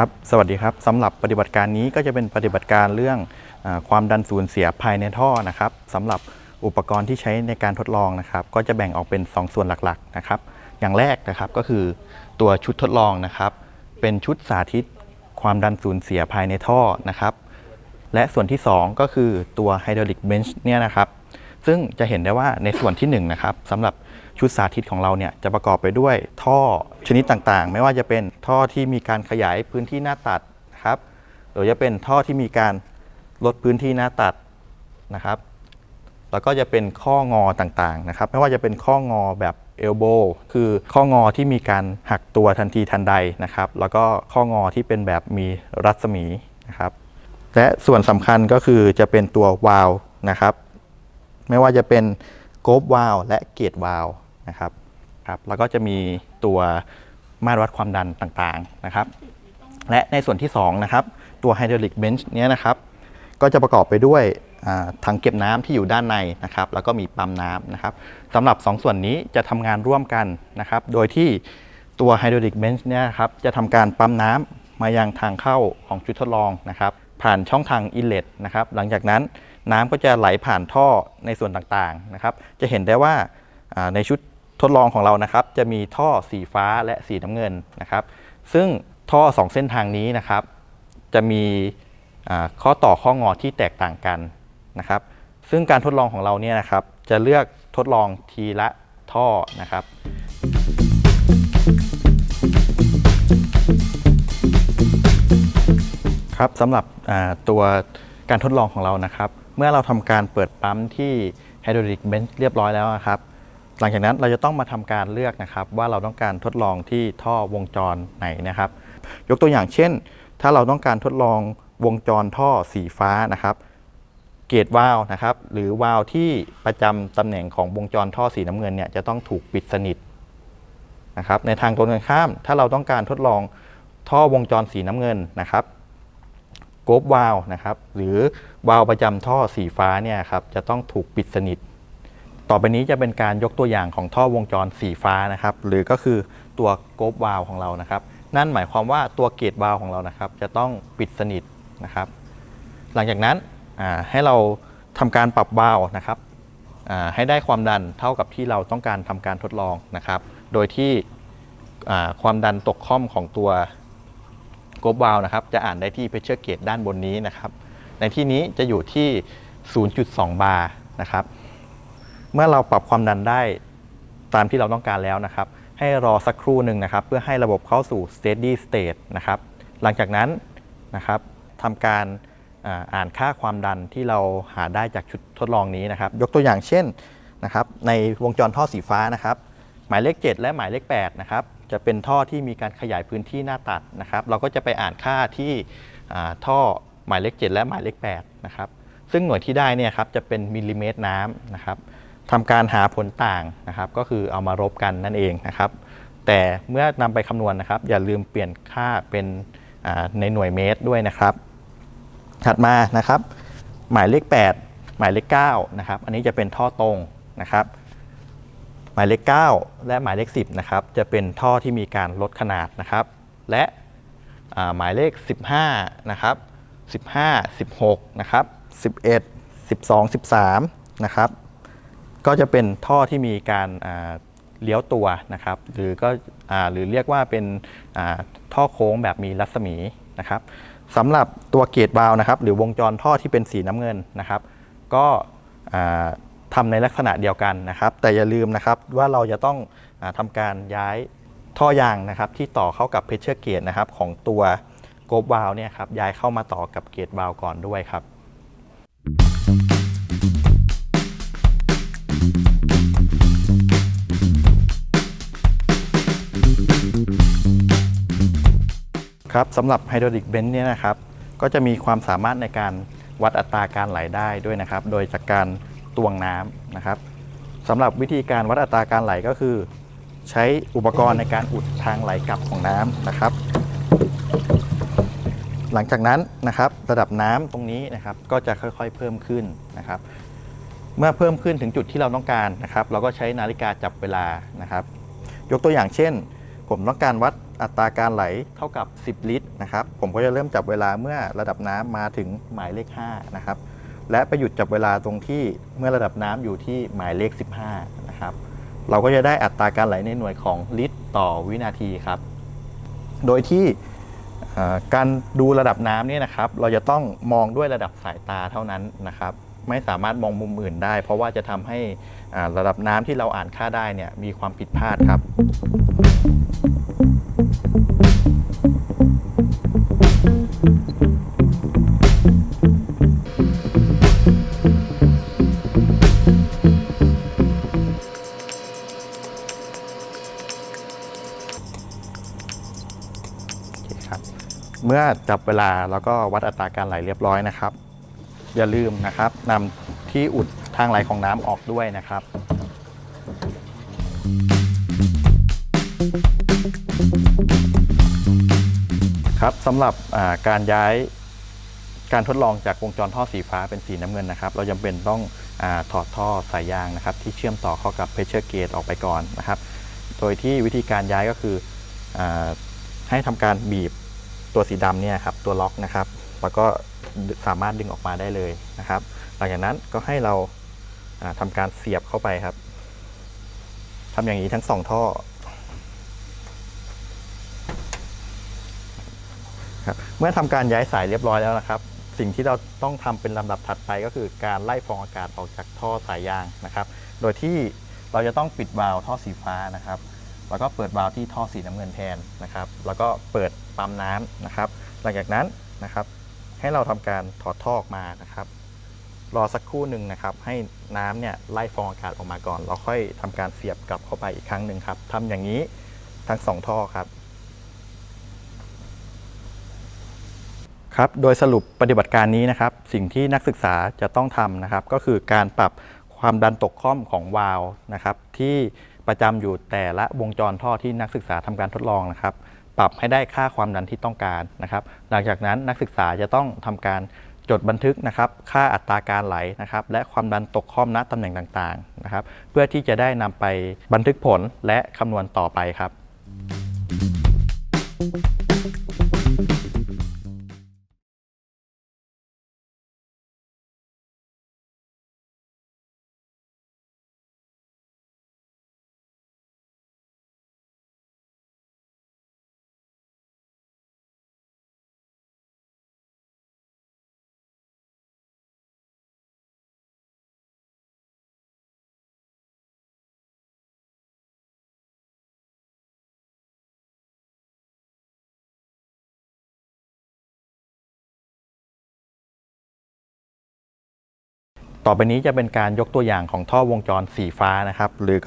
ครับสวัสดีครับสำหรับปฏิบัติการนี้ก็จะเป็นปฏิบัติการเรื่องอความดันสูญเสียภายในท่อนะครับสำหรับอุปกรณ์ที่ใช้ในการทดลองนะครับ ก็จะแบ่งออกเป็น 2 ส่วนหลักๆนะครับ อย่างแรกนะครับก็คือตัวชุดทดลองนะครับ เป็นชุดสาธิต ความดันสูญเสียภายในท่อนะครับ และส่วนที่ 2 ก็คือตัว hydraulic bench เนี่ยนะครับ ซึ่งจะเห็นได้ว่าในส่วนที่1นะครับสำหรับ ชุดสาธิตของเราเนี่ยจะประกอบไปด้วยท่อชนิดต่างๆ ไม่ว่าจะเป็นท่อที่มีการขยายพื้นที่หน้าตัดครับหรือจะเป็นท่อที่มีการลดพื้นที่หน้าตัดนะครับ แล้วก็จะเป็นข้องอต่างๆนะครับ ไม่ว่าจะเป็นข้องอแบบเอลโบคือข้องอที่มีการหักตัวทันทีทันใดนะครับ แล้วก็ข้องอที่เป็นแบบมีรัศมีนะครับ และส่วนสำคัญก็คือจะเป็นตัววาล์วนะครับ ไม่ว่าจะเป็นโกบวาล์วและเกตวาล์ว นะครับครับแล้วก็จะมีตัวมาตรวัดความดันต่างๆนะครับ และในส่วนที่2นะครับตัวไฮดรอลิกเบนช์เนี้ยนะครับก็จะประกอบไปด้วยถังเก็บน้ำที่อยู่ด้านในนะครับแล้วก็มีปั๊มน้ำนะครับสำหรับ 2 ส่วนนี้จะทำงานร่วมกันนะครับ โดยที่ตัวไฮดรอลิกเบนช์เนี่ยครับจะทำการปั๊มน้ำมายังทางเข้าของชุดทดลองนะครับ ผ่านช่องทางอินเลตนะครับหลังจากนั้นน้ำก็จะไหลผ่านท่อในส่วนต่างๆนะครับ จะเห็นได้ว่าในชุด ทดลองของเรานะครับ จะมีท่อสีฟ้าและสีน้ำเงินนะครับ ซึ่งท่อสองเส้นทางนี้นะครับ จะมีข้อต่อข้องอที่แตกต่างกันนะครับ ซึ่งการทดลองของเราเนี่ยนะครับ จะเลือกทดลองทีละท่อนะครับครับสำหรับตัวการทดลองของเรานะครับ เมื่อเราทำการเปิดปั๊มที่ Hydraulic Bench เรียบร้อยแล้วนะครับ หลังจากนั้นเราจะต้องมาทำการเลือกนะครับว่าเราต้องการทดลองที่ท่อวงจรไหนนะครับ ยกตัวอย่างเช่น ถ้าเราต้องการทดลองวงจรท่อสีฟ้านะครับ เกตวาล์วนะครับ หรือวาล์วที่ประจำตำแหน่งของวงจรท่อสีน้ำเงินเนี่ยจะต้องถูกปิดสนิทนะครับ ในทางตรงกันข้าม ถ้าเราต้องการทดลองท่อวงจรสีน้ำเงินนะครับโกบวาล์วนะครับ หรือวาล์วประจำท่อสีฟ้าเนี่ยครับจะต้องถูกปิดสนิท ต่อไปนี้จะเป็นการยกตัวอย่างของท่อวงจรสีฟ้านะครับ หรือก็คือตัวโกบวาลของเรานะครับ นั่นหมายความว่าตัวเกตวาลของเรานะครับ จะต้องปิดสนิทนะครับ หลังจากนั้นให้เราทำการปรับวาลนะครับให้ได้ความดันเท่ากับที่เราต้องการทำการทดลองนะครับ โดยที่ความดันตกค่อมของตัวโกบวาลนะครับ จะอ่านได้ที่เพชเชอร์เกตด้านบนนี้นะครับ ในที่นี้จะอยู่ที่ 0.2 บาร์นะครับ เมื่อเราปรับความดันได้ตามที่เราต้องการแล้วนะครับ ให้รอสักครู่หนึ่งนะครับ เพื่อให้ระบบเข้าสู่ steady state นะครับ หลังจากนั้นนะครับทำการอ่านค่าความดันที่เราหาได้จากชุดทดลองนี้นะครับ ยกตัวอย่างเช่นนะครับในวงจรท่อสีฟ้านะครับ หมายเลข 7 และหมายเลข8นะครับจะเป็นท่อที่มีการขยายพื้นที่หน้าตัดนะครับ เราก็จะไปอ่านค่าที่ท่อหมายเลข 7 และหมายเลข8นะครับซึ่งหน่วยที่ได้เนี่ยครับจะเป็นมิลลิเมตรน้ำนะครับ ทำการหาผลต่างนะครับ ก็คือเอามารบกันนั่นเองนะครับ แต่เมื่อนำไปคำนวณนะครับ อย่าลืมเปลี่ยนค่าเป็นในหน่วยเมตรด้วยนะครับ ถัดมานะครับ หมายเลข 8 หมายเลข9นะครับ อันนี้จะเป็นท่อตรงนะครับ หมายเลข 9 และหมายเลข 10นะครับ จะเป็นท่อที่มีการลดขนาดนะครับ และหมายเลข 15นะครับ15 16นะครับ11 12 13นะครับ ก็จะเป็นท่อที่มีการเลี้ยวตัวนะครับ หรือก็หรือเรียกว่าเป็นท่อโค้งแบบมีรัศมีนะครับสำหรับตัวเกตวาล์วนะครับ หรือวงจรท่อที่เป็นสีน้ำเงินนะครับ ก็ทำในลักษณะเดียวกันนะครับ แต่อย่าลืมนะครับว่าเราจะต้องอทำการย้ายท่อยางนะครับ ที่ต่อเข้ากับเพชเชอร์เกตนะครับ ของตัวโกบวาล์วเนี่ยครับย้ายเข้ามาต่อกับเกตวาล์วก่อนด้วยครับ ครับสำหรับไฮดรอลิกเบนซ์เนี่ยนะครับก็จะมีความสามารถในการวัดอัตราการไหลได้ด้วยนะครับ โดยจากการตวงน้ำนะครับสำหรับวิธีการวัดอัตราการไหลก็คือ ใช้อุปกรณ์ในการอุดทางไหลกลับของน้ำนะครับ หลังจากนั้นนะครับระดับน้ำตรงนี้นะครับก็จะค่อยๆเพิ่มขึ้นนะครับ เมื่อเพิ่มขึ้นถึงจุดที่เราต้องการนะครับ เราก็ใช้นาฬิกาจับเวลานะครับ ยกตัวอย่างเช่น ผมต้องการวัด อัตราการไหลเท่ากับ 10 ลิตรนะครับ ผมก็จะเริ่มจับเวลาเมื่อระดับน้ำมาถึงหมายเลข5นะครับ และไปหยุดจับเวลาตรงที่เมื่อระดับน้ำอยู่ที่หมายเลข 15นะครับ เราก็จะได้อัตราการไหลในหน่วยของลิตรต่อวินาทีครับ โดยที่การดูระดับน้ำเนี่ยนะครับ เราจะต้องมองด้วยระดับสายตาเท่านั้นนะครับ ไม่สามารถมองมุมอื่นได้ เพราะว่าจะทำให้ระดับน้ำที่เราอ่านค่าได้เนี่ยมีความผิดพลาดครับ เมื่อจับเวลาแล้วก็วัดอัตราการไหลเรียบร้อยนะครับ อย่าลืมนะครับนำที่อุดทางไหลของน้ำออกด้วยนะครับ ครับสำหรับการย้ายการทดลองจากวงจรท่อสีฟ้าเป็นสีน้ำเงินนะครับ เราจำเป็นต้องอถอดท่อสายยางนะครับ ที่เชื่อมต่อเข้ากับเพชเชอร์เกตออกไปก่อนนะครับ โดยที่วิธีการย้ายก็คืออให้ทำการบีบตัวสีดำเนี่ยครับตัวล็อกนะครับ แล้วก็สามารถดึงออกมาได้เลยนะครับ หลังจากนั้นก็ให้เราอ่าทำการเสียบเข้าไปครับทำอย่างนี้ทั้งสองท่อ ครับเมื่อทำการย้ายสายเรียบร้อยแล้วนะครับ สิ่งที่เราต้องทำเป็นลำดับถัดไปก็คือการไล่ฟองอากาศออกจากท่อสายยางนะครับ โดยที่เราจะต้องปิดวาล์วท่อสีฟ้านะครับแล้วก็เปิดวาล์วที่ท่อสีน้ำเงินแทนนะครับ แล้วก็เปิดปั๊มน้ำนะครับ หลังจากนั้นนะครับ ให้เราทำการถอดท่อออกมานะครับ รอสักครู่หนึ่งนะครับ ให้น้ำเนี่ยไล่ฟองอากาศออกมาก่อนเราค่อยทำการเสียบกลับเข้าไปอีกครั้งหนึ่งครับทำอย่างนี้ทั้งสองท่อครับ ครับโดยสรุปปฏิบัติการนี้นะครับ สิ่งที่นักศึกษาจะต้องทำนะครับ ก็คือการปรับความดันตกค่อมของวาล์วนะครับ ที่ประจำอยู่แต่ละวงจรท่อที่นักศึกษาทำการทดลองนะครับ ปรับให้ได้ค่าความดันที่ต้องการนะครับ หลังจากนั้นนักศึกษาจะต้องทำการจดบันทึกนะครับ ค่าอัตราการไหลนะครับ และความดันตกค่อมณตำแหน่งต่างๆนะครับ เพื่อที่จะได้นำไปบันทึกผลและคำนวณต่อไปครับ ต่อไปนี้จะเป็นการยกตัวอย่างของท่อวงจรสีฟ้านะครับหรือ